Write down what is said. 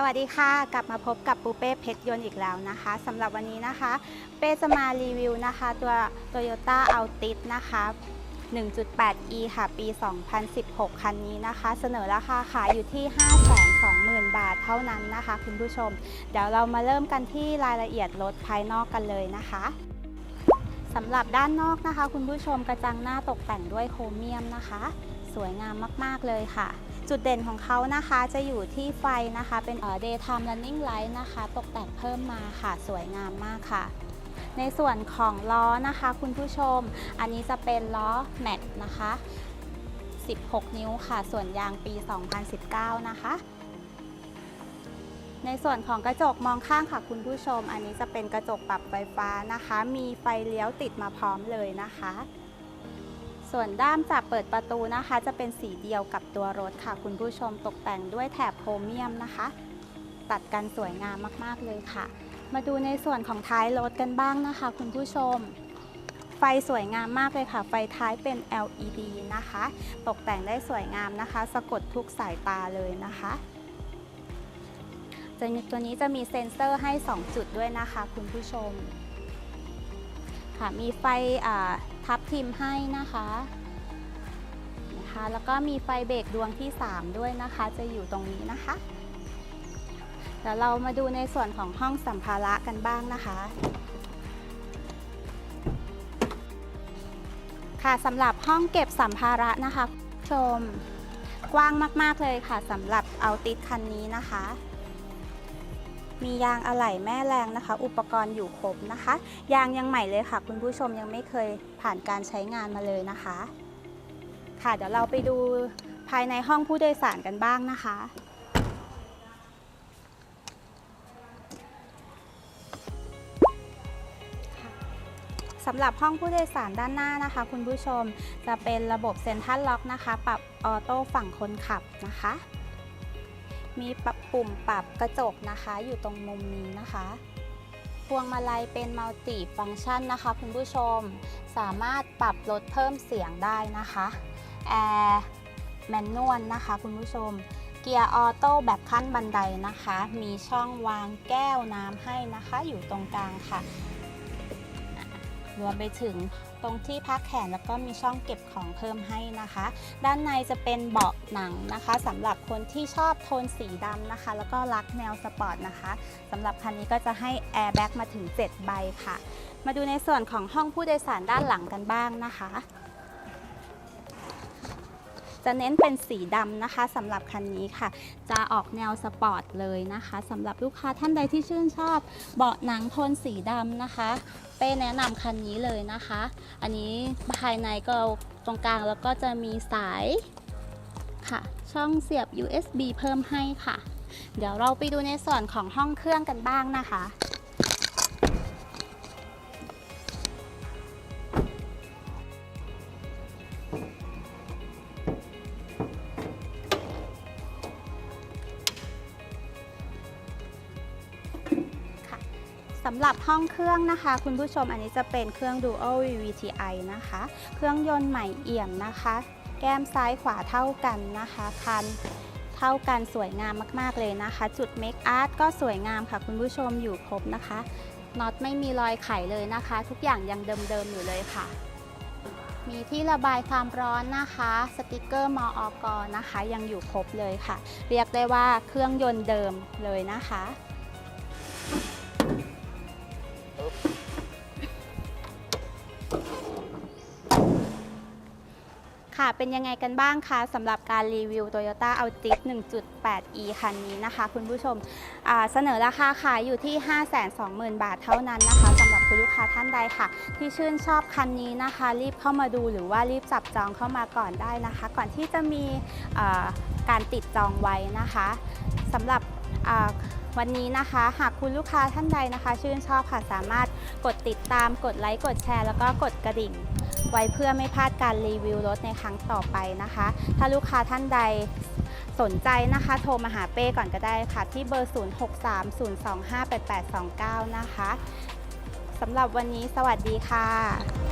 สวัสดีค่ะกลับมาพบกับปูเป้เพชรยนต์อีกแล้วนะคะสำหรับวันนี้นะคะ เป้จะมารีวิวนะคะตัว Toyota Altis นะคะ 1.8e ค่ะ ปี 2016 คันนี้นะคะ เสนอราคาขายอยู่ที่ 520,000 บาทเท่านั้นนะคะ คุณผู้ชม เดี๋ยวเรามาเริ่มกันที่รายละเอียดรถภายนอกกันเลยนะคะสำหรับด้านนอกนะคะ คุณผู้ชมกระจังหน้าตกแต่งด้วยโครเมียมนะคะ สวยงามมาก ๆ เลยค่ะ จุดเด่นของเขานะคะจะอยู่ที่ไฟนะคะ เป็นเอ่อ daytime running light นะคะ ตกแต่งเพิ่มมาค่ะ สวยงามมากค่ะ ในส่วนของล้อนะคะ คุณผู้ชม อันนี้จะเป็นล้อแม็กนะคะ 16 นิ้วค่ะ ส่วนยางปี 2019 นะคะ ในส่วนของกระจกมองข้างค่ะคุณผู้ชม อันนี้จะเป็นกระจกปรับไฟฟ้านะคะ มีไฟเลี้ยวติดมาพร้อมเลยนะคะ ส่วนด้ามจับเปิดประตูนะคะ จะเป็นสีเดียวกับตัวรถค่ะ คุณผู้ชมตกแต่งด้วยแถบโครเมียมนะคะ ตัดกันสวยงามมากๆเลยค่ะ มาดูในส่วนของท้ายรถกันบ้างนะคะ คุณผู้ชม ไฟสวยงามมากเลยค่ะ ไฟท้ายเป็น LED นะคะ ตกแต่งได้สวยงามนะคะ สะกดทุกสายตาเลยนะคะจะตัวนี้จะมีเซ็นเซอร์ให้ 2 จุดด้วยนะคะ คุณผู้ชม ค่ะมีไฟอ่า ทับทิมให้นะคะนะคะแล้วก็มีไฟเบรกดวงที่ 3 ด้วยนะคะ จะอยู่ตรงนี้นะคะเดี๋ยวเรามาดูในส่วนของห้องสัมภาระกันบ้างนะคะค่ะสำหรับห้องเก็บสัมภาระนะคะคุณผู้ชม กว้างมาก ๆ เลยค่ะสำหรับเอาติดคันนี้นะคะ มียางอะไหล่แม่แรงนะคะ อุปกรณ์อยู่ครบนะคะ ยางยังใหม่เลยค่ะ คุณผู้ชมยังไม่เคยผ่านการใช้งานมาเลยนะคะ ค่ะเดี๋ยวเราไปดูภายในห้องผู้โดยสารกันบ้างนะคะสำหรับห้องผู้โดยสารด้านหน้านะคะ คุณผู้ชมจะเป็นระบบเซ็นทรัลล็อกนะคะ ปรับออโต้ฝั่งคนขับนะคะ มีปรับปุ่มปรับกระจกนะคะ อยู่ตรงมุมนี้นะคะ พวงมาลัยเป็นมัลติฟังก์ชันนะคะคุณผู้ชม สามารถปรับลดเพิ่มเสียงได้นะคะแอร์แมนนวลนะคะคุณผู้ชม เกียร์ออโต้แบบขั้นบันไดนะคะ มีช่องวางแก้วน้ำให้นะคะ อยู่ตรงกลางค่ะ รวมไปถึง ตรงที่พักแขนแล้วก็มีช่องเก็บของเพิ่มให้นะคะ ด้านในจะเป็นเบาะหนังนะคะสำหรับคนที่ชอบโทนสีดำนะคะ แล้วก็รักแนวสปอร์ตนะคะสำหรับคันนี้ก็จะให้แอร์แบ็กมาถึง 7 ใบค่ะ มาดูในส่วนของห้องผู้โดยสารด้านหลังกันบ้างนะคะ จะเน้นเป็นสีดำนะคะสำหรับคันนี้ค่ะ จะออกแนวสปอร์ตเลยนะคะสำหรับลูกค้าท่านใดที่ชื่นชอบเบาะหนังโทนสีดำนะคะ เป้แนะนำคันนี้เลยนะคะ อันนี้ภายในก็ตรงกลางแล้วก็จะมีสายค่ะ ช่องเสียบ USB เพิ่มให้ค่ะ เดี๋ยวเราไปดูในส่วนของห้องเครื่องกันบ้างนะคะ สำหรับห้องเครื่องนะคะ คุณผู้ชมอันนี้จะเป็นเครื่อง Dual VVTi นะคะ เครื่องยนต์ใหม่เอี่ยมนะคะ แก้มซ้ายขวาเท่ากันนะคะคันเท่ากันสวยงามมาก ๆ เลยนะคะ จุดเมคอาร์ตก็สวยงามค่ะ คุณผู้ชมอยู่ครบนะคะน็อตไม่มีรอยไขเลยนะคะ ทุกอย่างยังเดิม ๆ อยู่เลยค่ะ มีที่ระบายความร้อนนะคะ สติกเกอร์มออกนะคะ ยังอยู่ครบเลยค่ะ เรียกได้ว่าเครื่องยนต์เดิมเลยนะคะ ค่ะ เป็นยังไงกันบ้างคะสำหรับการรีวิว Toyota Altis 1.8e คันนี้นะคะ คุณผู้ชมเสนอราคาขายอยู่ที่ 520,000 บาทเท่านั้นนะคะสำหรับคุณลูกค้าท่านใดค่ะ ที่ชื่นชอบคันนี้นะคะ รีบเข้ามาดูหรือว่ารีบจับจองเข้ามาก่อนได้นะคะ ก่อนที่จะมีการติดจองไว้นะคะสำหรับ วันนี้นะคะ หากคุณลูกค้าท่านใดนะคะ ชื่นชอบค่ะสามารถกดติดตามกดไลค์กดแชร์ แล้วก็กดกระดิ่ง ไว้เพื่อไม่พลาดการรีวิวรถในครั้งต่อไปนะคะ ถ้าลูกค้าท่านใดสนใจนะคะโทรมาหาเป้ก่อนก็ได้ค่ะ ที่เบอร์ 0630258829 นะคะสำหรับวันนี้สวัสดีค่ะ